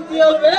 ಕೂಡ ನಿಂತಿಯಲ್ವೇ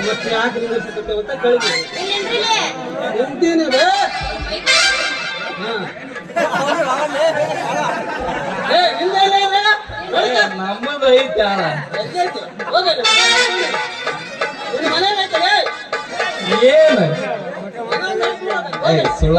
ಇವತ್ತು ಯಾಕೆ ನಿಂದಿರ್ಸಿದ್ದೆ ಅಂತ ಕೇಳಿದ್ವಿ ಒಳಗೆ. ನಮ್ಮದು ಐತೆ. ಏನು. ಸುಳ್ಳ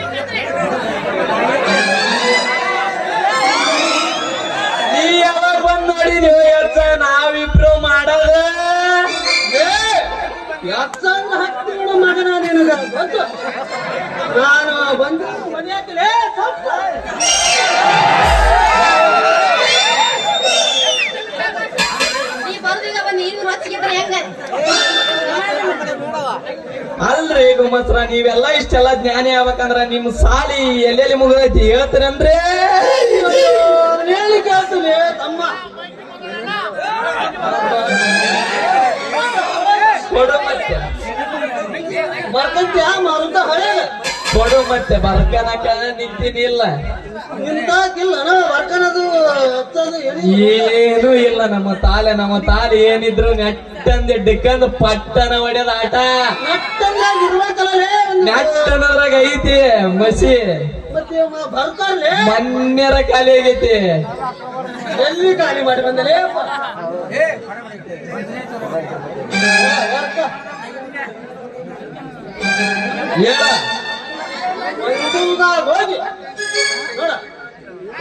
ನೀ ಯಾವಾಗ ಬಂದ್ ನೋಡಿ ನೀವು ನಾವಿಬ್ರು ಮಾಡದ. ಏ, ಎತ್ತಂಗ ಹತ್ತಿಗಳು ಮಗನ ನಿನಗ ಗೊತ್ತು? ನಾನು ಬಂದು ಮನೆ ಹಾಕಿಲೆ ಸ್ವಲ್ಪ. ಅಲ್ರಿ ಗುಮ್ಮಸ್ರ ನೀವೆಲ್ಲ ಇಷ್ಟೆಲ್ಲ ಜ್ಞಾನಿ ಆಗ್ಬೇಕಂದ್ರ ನಿಮ್ ಸಾಲಿ ಎಲ್ಲೆಲ್ಲಿ ಮುಗಿದೈತಿ ಹೇಳ್ತೀರಂದ್ರೆ ಹೇಳಿ ಕೇಳ್ತೀನಿ ತಮ್ಮ ಕೊಡು ಮರುತ ಹಳೆ? ಕೊಡು ಮತ್ತೆ ಬರ್ಕನಕ ನಿಂತಿನಿಲ್ಲ ನಿಂತಾಕಿಲ್ಲ ಎಣಿ ಏನೂ ಇಲ್ಲ ನಮ್ಮ ತಾಲೆ ನಮ್ಮ ತಾಲಿ ಏನಿದ್ರು ನೆಟ್ಟಂದು ಡಿಕ್ಕಂದು ಪಟ್ಟನ ಹೊಡೆದ ಆಟ. ನೆಟ್ಟನದ್ರಾಗ ಐತಿ ಮಸಿ. ಮನ್ಯರ ಖಾಲಿ ಆಗೈತಿ. ಎಲ್ಲಿ ಖಾಲಿ ಮಾಡಿ ಬಂದಲೇ Yeah. ಹೋಗಿ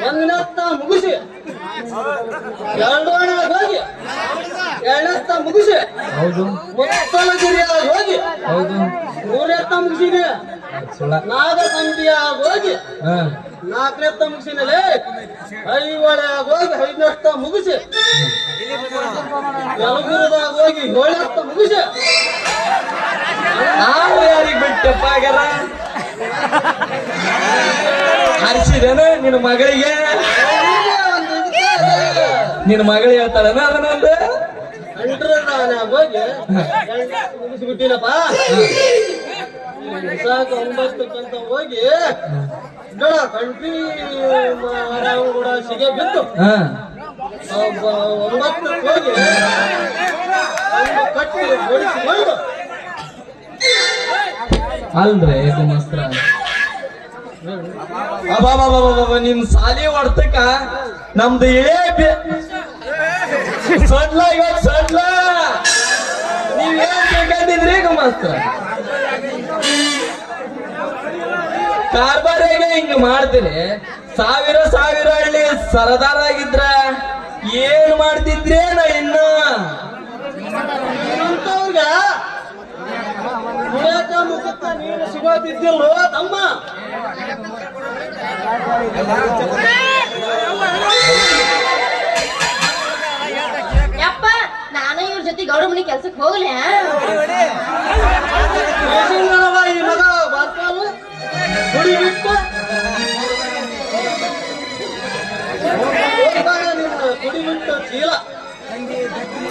ಒಂದತ್ತ ಮುಗಿಸಿ ಎರಡು ಹೋಗಿ ಎರಡತ್ತ ಮುಗಿಸಿ ಹೌದು ಮುತ್ತಲಗಿರಿಯಾಗ ಹೋಗಿ ಮೂರತ್ತ ಮುಗಿಸಿದೆ ನಾಗಸಂಧಿಯಾಗ ಹೋಗಿ ನಾಲ್ಕನೆತ್ತ ಮುಗಿಸಿನಲ್ಲಿ ಐವಳೆಯಾಗ ಹೋಗಿ ಐದನತ್ತ ಮುಗಿಸಿ ಯಲಗುರದಾಗ ಹೋಗಿ ಏಳತ್ತ ಮುಗಿಸಿ ನಾವು ಯಾರಿಗೆ ಬಿಟ್ಟಪ್ಪ ಆಗ್ಯಾರ ಹರಿಸಿದೇನ ನಿನ್ನ ಮಗಳಿಗೆ. ನಿನ್ನ ಮಗಳು ಹೇಳ್ತಾಳನ ಎರಡ್ನೆತ್ತ ಮುಗಿಸ್ಬಿಟ್ಟಿನಪ್ಪ ಸಾಕು ಒಂಬತ್ತಕ್ಕಂತ ಹೋಗಿ ಕಂಟ್ರಿ ಕೂಡ ಸಿಗೆ ಬಿತ್ತು ಒಂಬತ್ತು ಹೋಗಿ ಕಟ್ಟಿ ಹೊಡಿಸಿಕೊಂಡು ಅಲ್ರಿ ಗುಮಸ್ತ್ರ. ಅಬ್ಬಬ್ಬಬ್ಬಬ್ಬಬ್ಬ, ನಿಮ್ ಸಾಲಿ ಹೊಡ್ತಕ್ಕ? ನಮ್ದು ಏ ಸಡ್ಲ ಇವತ್ ಸಡ್ಲ ನೀವ್ ಏನ್ ಬೇಕಂದಿದ್ರಿ ಗುಮಸ್ತ್ರ? ಕಾರ್ಬಾರಿಗೆ ಹಿಂಗ್ ಮಾಡ್ತೀರಿ. ಸಾವಿರ ಸಾವಿರ ಹಳ್ಳಿ ಸರದಾರ ಆಗಿದ್ರ ಏನ್ ಮಾಡ್ತಿದ್ರೇನ ಇನ್ನು? ಕುಡಿಯಕ ಮುಖಕ್ಕ ನೀರು ಸಿಗೋದಿದ್ದಿಲ್ಲ ತಮ್ಮ? ಯಪ್ಪ, ನಾನು ಇವ್ರ ಜೊತೆ ಗೌಡ ಮನಿ ಕೆಲ್ಸಕ್ಕೆ ಹೋಗ್ಲೆ ಈ ಮಗ ಬರ್ತಾನು ಕುಡಿ ಬಿಟ್ಟು ಕುಡಿ ಬಿಟ್ಟು ಚೀಲ.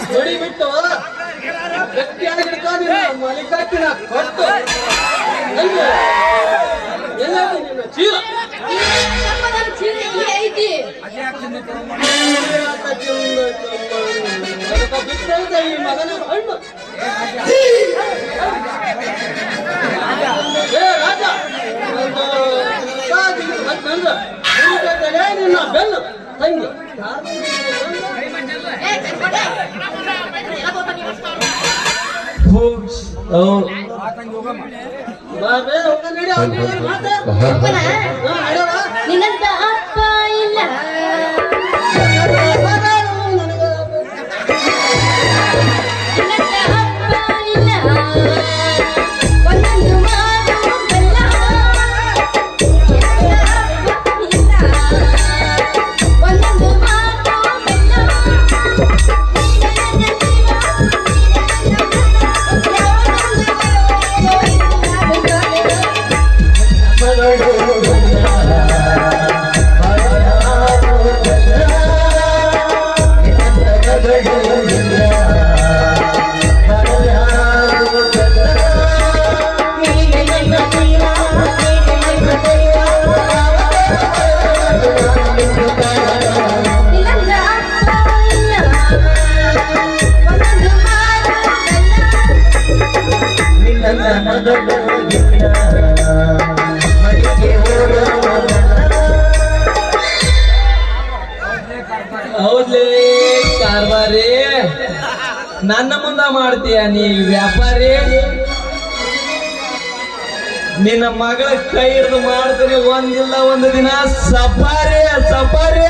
ಕುಡಿ ಬಿಟ್ಟು ಗಟ್ಟಿಯಾಗಿ ನಿನ್ನ ಮಲಿಕಟ್ಟಿನ ಕೊಟ್ಟು ಎಲ್ಲಿ ಎಲ್ಲೈತಿ ಚೀಲ ಬಿಟ್ಟೈತೆ ಈ ಮಗನ ಹಣ್ಣು ಏ ರಾಜ! ನಿನ್ನ ಬೆನ್ನು ತಂಗಿ ಹೋಗ್ಸ್. ನಿನ್ನಂತ ಅಪ್ಪ ಇಲ್ಲ. ನನ್ನ ಮುಂದ ಮಾಡ್ತೀಯ ನೀ ವ್ಯಾಪಾರಿ? ನಿನ್ನ ಮಗಳ ಕೈ ಹಿಡಿದು ಮಾಡ್ತೀನಿ ಒಂದಿಲ್ಲ ಒಂದು ದಿನ. Safari safari.